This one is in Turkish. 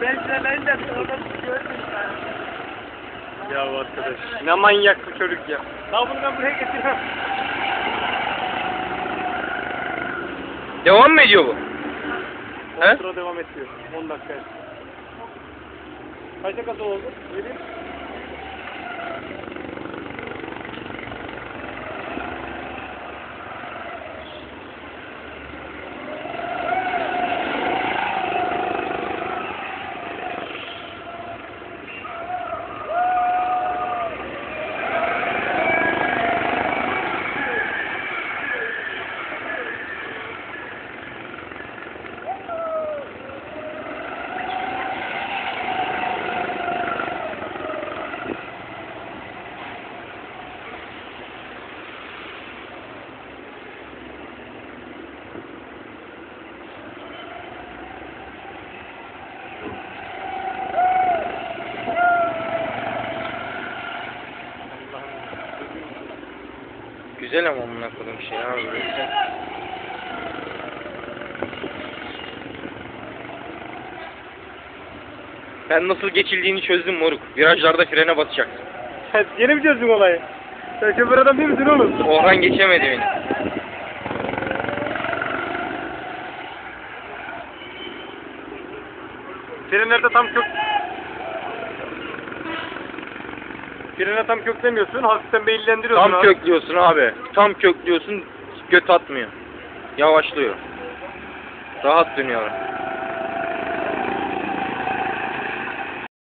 Ben frenayınca oradan gördüm ben. Ya arkadaş. Ne manyak bu çocuk ya. Daha bunu ben buraya getiriyorum. Devam mı ediyor bu? He? 10 sıra devam ediyor. 10 dakika. Kaç dakikası oldu? 7. Güzel ama amına koyduğum şey abi. Böyle. Ben nasıl geçildiğini çözdüm moruk. Virajlarda frene basacaksın. Yeni mi çözdün olayı? Sen şoför adam değil misin oğlum? Orhan geçemedi beni. Frenlerde tam kök... Frene tam köklemiyorsun, hafiften beyillendiriyorsun Tam abi. köklüyorsun abi. Tam köklüyorsun göt atmıyor. Yavaşlıyor. Rahat dönüyor.